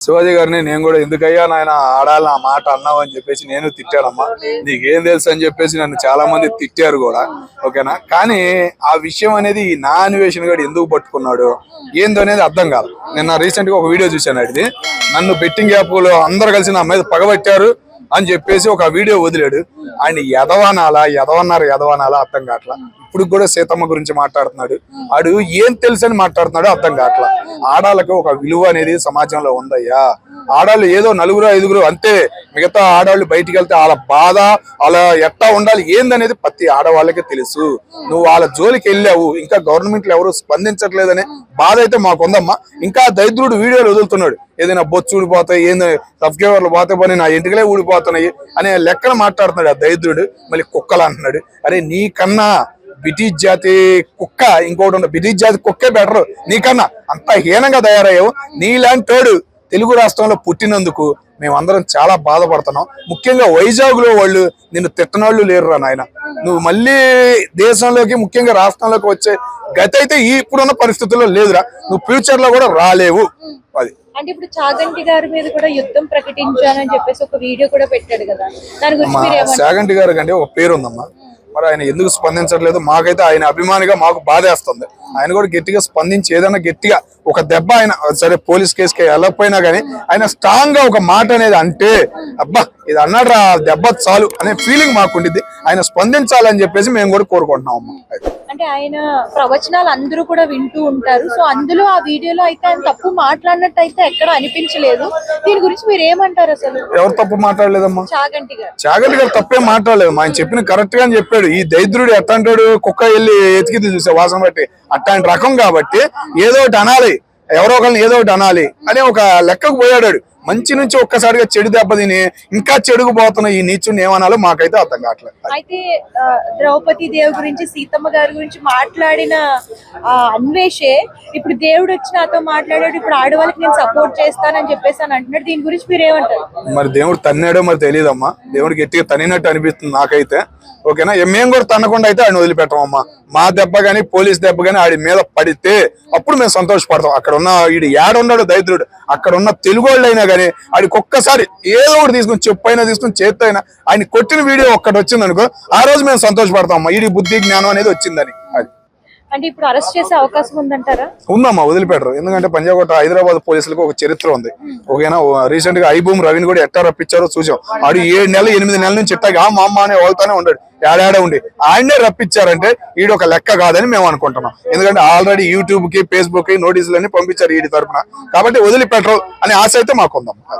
శివాజీ గారిని నేను కూడా ఎందుకయ్యా నాయన ఆడాలి ఆ మాట అన్నావు అని చెప్పేసి నేను తిట్టానమ్మా. నీకేం తెలుసు అని చెప్పేసి నన్ను చాలా మంది తిట్టారు కూడా ఓకేనా? కానీ ఆ విషయం అనేది ఈ నా అన్వేషణ గారు ఎందుకు పట్టుకున్నాడు ఏందో అనేది అర్థం కాదు. నిన్న రీసెంట్గా ఒక వీడియో చూశాను అది నన్ను బెట్టింగ్ యాప్లో అందరు కలిసి నా మీద పగబట్టారు అని చెప్పేసి ఒక వీడియో వదిలాడు. ఆయన ఎదవనాలా ఎదవన్నారు ఎదవనాలా అర్థం కావట్లా. ఇప్పుడు కూడా సీతమ్మ గురించి మాట్లాడుతున్నాడు. ఆడు ఏం తెలుసు అని మాట్లాడుతున్నాడో అర్థం కావట్లా. ఆడాలకు ఒక విలువ అనేది సమాజంలో ఉందయ్యా. ఆడాళ్ళు ఏదో నలుగురు ఐదుగురు అంతే. మిగతా ఆడవాళ్ళు బయటికి వెళ్తే వాళ్ళ బాధ వాళ్ళ ఎట్టా ఉండాలి ఏందనేది ప్రతి ఆడవాళ్ళకి తెలుసు. నువ్వు వాళ్ళ జోలికి వెళ్ళావు ఇంకా గవర్నమెంట్లో ఎవరు స్పందించట్లేదనే బాధ అయితే మాకు ఉందమ్మా ఇంకా దరిద్రుడు వీడియోలు వదులుతున్నాడు. ఏదైనా బొచ్చు ఊడిపోతాయి ఏంది సబ్స్క్రైబర్లు పోతే పోనీ నా ఇంటికలే ఊడిపోతున్నాయి అనే లెక్కన మాట్లాడుతున్నాడు ఆ దరిద్రుడు. మళ్ళీ కుక్కలు అంటున్నాడు. అరే నీకన్నా బ్రిటిష్ జాతి కుక్క ఇంకోటి ఉన్న బ్రిటిష్ జాతి కుక్కే బెటర్ నీకన్నా అంత హీనంగా తయారయ్యావు. నీలాంటోడు తెలుగు రాష్ట్రంలో పుట్టినందుకు మేమందరం చాలా బాధపడుతున్నాం. ముఖ్యంగా వైజాగ్లో వాళ్ళు నిన్ను తిట్టనోళ్ళు లేరురా నాయన. నువ్వు మళ్ళీ దేశంలోకి ముఖ్యంగా రాష్ట్రంలోకి వచ్చే గత అయితే ఇప్పుడున్న పరిస్థితుల్లో లేదురా. నువ్వు ఫ్యూచర్లో కూడా రాలేవు. అది. అంటే ఇప్పుడు చాగంటి గారి మీద కూడా యుద్ధం ప్రకటించానని చెప్పేసి ఒక వీడియో కూడా పెట్టాడు కదా. దాని గురించి మా మీరు ఏమంటారు శాగంటి గారి కంటే ఒక పేరు ఉందమ్మా మరి ఆయన ఎందుకు స్పందించట్లేదు? మాకైతే ఆయన అభిమానిగా మాకు బాధేస్తుంది. ఆయన కూడా గట్టిగా స్పందించి ఏదైనా గట్టిగా ఒక దెబ్బ ఆయన సరే పోలీస్ కేసుకి వెళ్ళకపోయినా కానీ ఆయన స్ట్రాంగ్గా ఒక మాట అనేది అంటే అబ్బా ఇది అన్నాడు రా దెబ్బ చాలు అనే ఫీలింగ్ మాకు ఉండిద్ది ఆయన స్పందించాలని చెప్పేసి మేము కూడా కోరుకుంటున్నాం అమ్మా. అంటే ఆయన ప్రవచనాలు అందరూ కూడా వింటూ ఉంటారు. సో అందులో ఆ వీడియోలో అయితే ఆయన తప్పు మాట్లాడినట్టు అయితే ఎక్కడ అనిపించలేదు. దీని గురించి మీరు ఏమంటారు అసలు? ఎవరు తప్పు మాట్లాడలేదమ్మా? చాగంటి గారు. చాగంటి గారు తప్పేం మాట్లాడలేదు. ఆయన చెప్పిన కరెక్ట్గా చెప్పాడు. ఈ దరిద్రుడు ఎట్టంటాడు కుక్క వెళ్ళి ఎతికింది చూసే వాసన బట్టి. అట్లాంటి రకం కాబట్టి ఏదో ఒకటి అనాలి. ఎవరో ఒకరిని ఏదో ఒకటి అనాలి అని ఒక లెక్కకు పోయాడు వాడు. మంచి నుంచి ఒక్కసారిగా చెడు దెబ్బతిని ఇంకా చెడుకు పోతున్న ఈ నీచుని ఏమనాలో మాకైతే అర్థం కావట్లేదు. అయితే ద్రౌపది దేవి గురించి సీతమ్మ గారి గురించి మాట్లాడిన ఆ, అన్వేషే ఇప్పుడు దేవుడు వచ్చి నాతో మాట్లాడాడు ఇప్పుడు ఆడవాళ్ళకి నేను సపోర్ట్ చేస్తానని చెప్పేసి అని అంటున్నాడు. దీని గురించి మీరు ఏమంటారు మరి దేవుడు తన్నాడో మరి తెలియదమ్మా. దేవుడు గట్టిగా తనినట్టు అనిపిస్తుంది నాకైతే. ఓకేనా? మేము కూడా తన్నకుండా అయితే ఆయన వదిలిపెట్టమమ్మా. మా దెబ్బ గానీ పోలీస్ దెబ్బ గానీ ఆడి మీద పడితే అప్పుడు మేము సంతోషపడతాం. అక్కడ ఉన్న ఈడు ఏడున్నాడు దరిద్రుడు. అక్కడ ఉన్న తెలుగు వాళ్ళు అయినా కానీ ఆడికి ఒక్కసారి ఏదో ఒకటి తీసుకుని చెప్పు అయినా తీసుకుని చేత్తో అయినా ఆయన కొట్టిన వీడియో ఒక్కటి వచ్చింది అనుకో ఆ రోజు మేము సంతోషపడతాం అమ్మా. ఈడి బుద్ధి జ్ఞానం అనేది వచ్చిందని. అది. అంటే ఇప్పుడు అరెస్ట్ చేసే అవకాశం ఉందంటారా? ఉందమ్మా వదిలిపెట్టరు. ఎందుకంటే పంజాగుట్ట హైదరాబాద్ పోలీసులకు ఒక చరిత్ర ఉంది. ఓకేనా? రీసెంట్గా ఐబూమ్ రవిని కూడా ఎట్టా రప్పించారో చూసాం. ఆడు ఏడు నెలలు ఎనిమిది నెలల నుంచి ఎట్టాగా మా అమ్మ అనే వాళ్ళతోనే ఉన్నాడు ఏడాడ ఉండి. ఆయన్నే రప్పించారంటే ఈడు ఒక లెక్క కాదని మేము అనుకుంటున్నాం. ఎందుకంటే ఆల్రెడీ యూట్యూబ్కి ఫేస్బుక్కి నోటీసులు అన్ని పంపించారు ఈడి తరపున. కాబట్టి వదిలిపెట్టరు అనే ఆశ అయితే మాకు ఉందమ్మా